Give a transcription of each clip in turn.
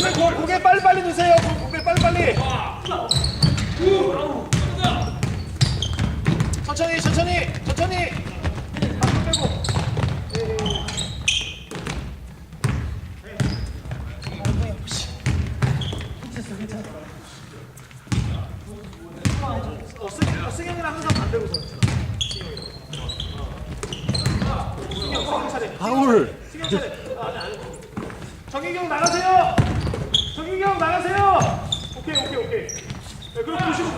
빨리 고, 고개 빨리 빨리 드세요. 고- 고개 빨리 빨리. 천천히 천천히 천천히. 빼고. 어, 승- 어, 승현이랑 항상 반대로 서. 승현 승현 차례. 파울. 승현 차례. 아, 아니, 아니. 정희경 나가세요. 정희경 나가세요. 오케이 오케이 오케이. 네, 그럼 보시고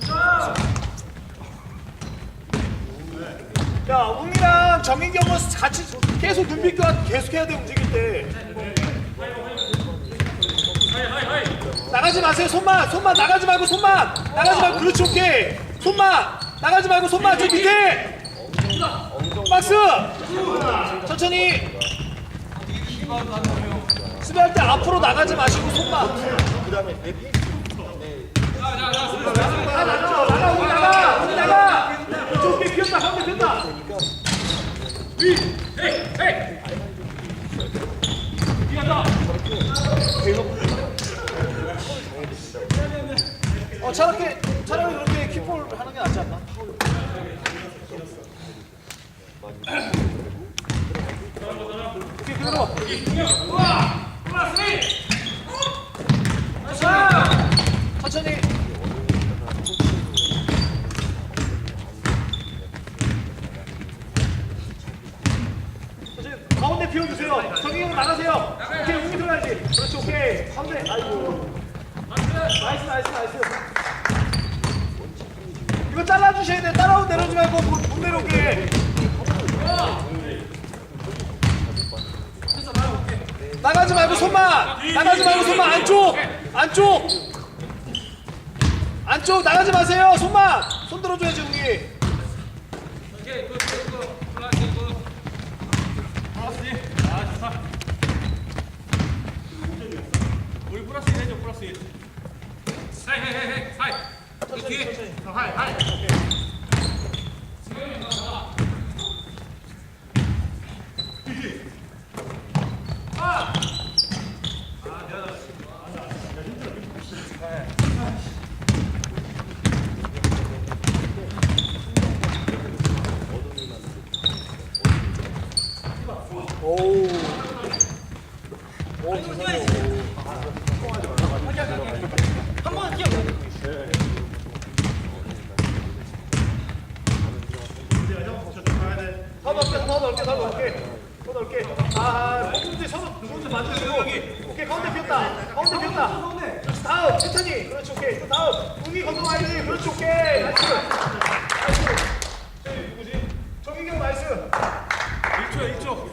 들어가세요. 야, 웅이랑 정인경은 같이 계속 눈빛 교환 계속 해야 돼 움직일 때. 나가지 마세요. 손만, 손만 나가지 말고 손만 나가지 말고 그렇지 오케이. 손만 나가지 말고 손만 저 밑에. 박스. 천천히. 수비할 때 앞으로 나가지 마시고 손만. 아, 오케이, 비었다, 가운데 비었다. 어, 차라리, 차라리 그렇게 킥볼 하는 게 낫지 않나? 오케이, 그대로. 천천히. 가운데 비워주세요. 정희경 나가세요. 오케이, 웅이 들어가야지. 그렇지, 오케이. 가운데. 아이고. 나이스, 나이스, 나이스. 이거 잘라주셔야 돼. 따라오 내려오지 말고 못, 못 내려오게. 나가지 말고 손만. 나가지 말고 손만 안쪽. 안쪽. 안쪽 나가지 마세요. 손만. 손 들어줘야지. 우리 플러스 1 해줘 플러스 1 하이 하이 하이 하이 뒤에 어, 하이 하이 오. 오. 아. 그렇지, 오케이. 나이스. 나이스. 저기 누구지? 정희경 나이스. 1초 1초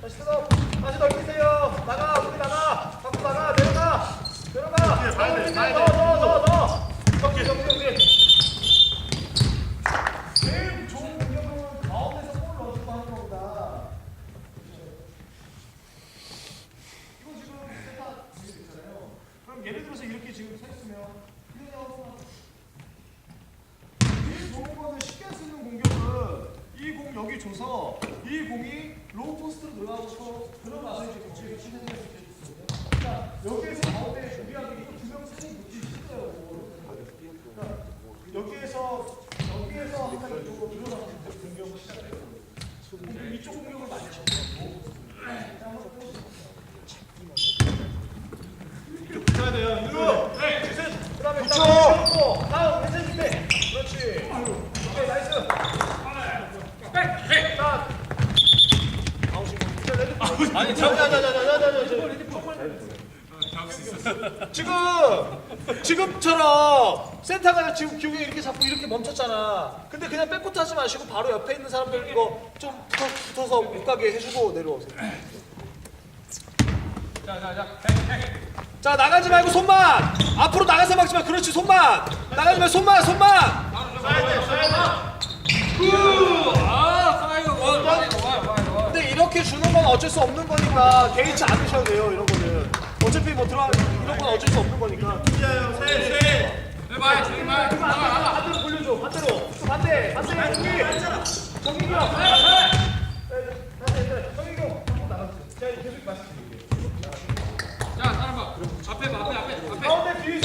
다시 뜯어. 다시 넓히세요. 나가, 우리 나가. 밖으로 나가. 내려가. 내려가. 더, 더, 더, 더. 정리, 정리, 정리. 제일 좋은 공격은 가운데서 골 넣어주고 하는 거보다. 이거 지금 세타 지금 있잖아요. 그럼 예를 들어서 이렇게 지금 서 있으면 제일 좋은 거는 쉽게 할 수 있는 공격은 이 공 여기 줘서 이 공이 로우 포스트로 들어가고 들어가서 이제 공격을 치는 게. 그러니까 여기에서 가운데 준비하기 두명 사이 놓기 쉽어요. 그러니까 여기에서 여기에서 항상 이쪽으로 들어가서 공격을 시작해요. 이쪽 공격을 많이 쳐요. 붙여야 돼요. 이거. 네. 그다음에 붙여. 다음 회전 밑에. 그렇지. 오케이 나이스. 자. 아니 자자자자자자자. 지금 지금처럼 센터가 지금 기웅이 이렇게 잡고 이렇게 멈췄잖아. 근데 그냥 백코트 하지 마시고 바로 옆에 있는 사람들 이거 좀 붙어, 붙어서 못 가게 해주고 내려오세요. 자 나가지 말고 손만! 앞으로 나가서 막지 마 그렇지 손만! 나가지 말고 손만! 손만 아 사이드 원 사이드 원원 근데 이렇게 주는 건 어쩔 수 없는 거니까 개의치 않으셔도 돼요 이런 거는 어차피 뭐 들어 이런 건 어쩔 수 없는 거니까 셋셋 제발 제발 반대로 돌려줘. 반대로. 또 반대. 반대. 정기. 정기경. 정기경. 제가 계속 말씀드릴게요. 자 사람 봐 앞에 봐 앞에 앞에 앞에 가운데 비우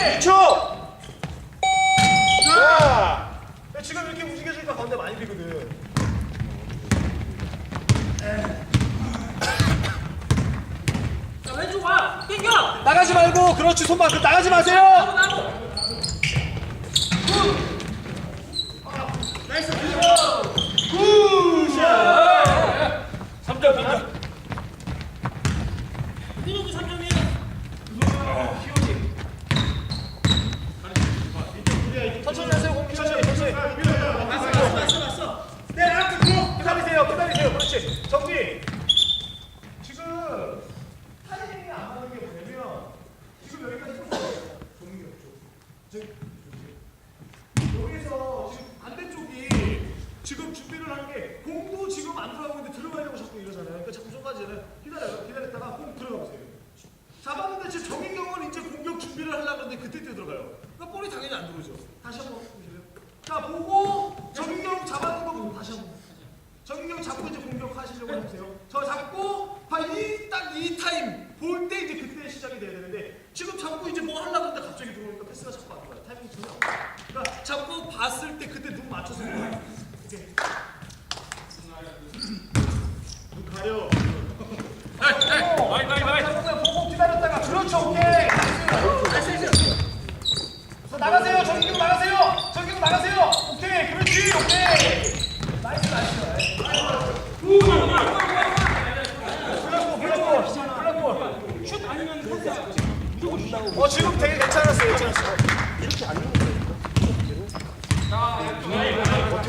2초! 자! 지금 이렇게 움직여주니까 가운데 많이 비거든. 자 왼쪽 와 땡겨 나가지 말고, 그렇지, 손만. 나가지 마세요! 나고 하는데 그때 뛰어 들어가요. 그러니까 볼이 당연히 안 들어오죠. 다시 한번 보실래요? 자 보고 정인경 잡았는 거 보고 다시 한번. 정인경 잡고 이제 공격하시려고 해보세요. 저 잡고 이딱이 타임 볼 때 이제 그때 시작이 돼야 되는데 지금 잡고 이제 뭐 하려고 하는데 갑자기 들어오니까 패스가 자꾸 안 들어요. 타이밍이 전혀 안 돼요. 그러니까 잡고 봤을 때 그때 눈 맞춰서 해요. 오케이. 눈 가려. 와이 와이 와이 잠깐만 보고 기다렸다가 그렇죠 오케이 자, 나가세요 정기로 나가세요 정기로 나가세요 오케이 그렇지 오케이 나이스 나이스 블락볼 블락볼 블락볼 슛 아니면 어 지금 되게 괜찮았어요 괜찮았어요 체크 체크 체크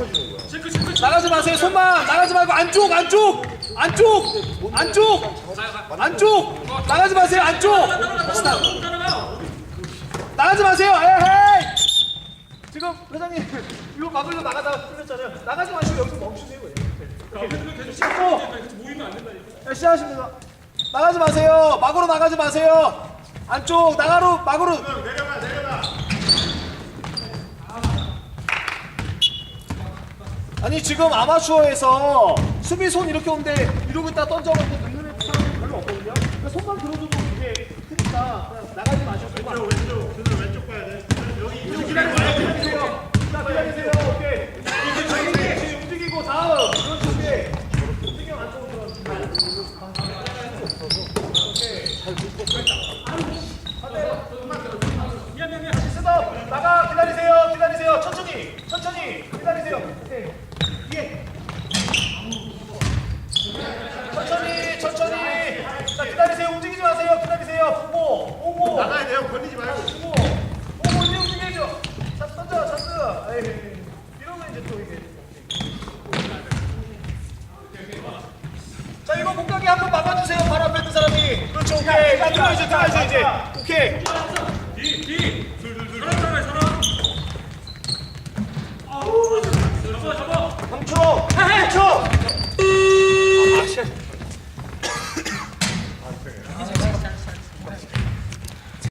나가지 마세요. 손만. 나가지 말고 안쪽 안쪽. 안쪽. 안쪽. 안쪽. 나가지 마세요. 안쪽. 나가지 마세요. 에헤이. 지금 회장님 이거 막으려 나가다가 풀렸잖아요. 나가지 마시고 여기서 멈추세요 네, 시작하십니다. 나가지 마세요. 막으로 나가지 마세요. 안쪽 나가로 막으로. 내려가 내려가 아니 지금 아마추어에서 수비 손 이렇게 온데 이러고 있다 던져놓고 넣는 사람이 별로 없거든요. 그러니까 손만 들어줘도 이게 크니까 그냥 나가지 마시고 왼쪽 왼쪽 그들 왼쪽 봐야 돼. 여기 이쪽 기다리세요. 기다리세요. 기다리세요. 들어야지 들어 이제. 오케이.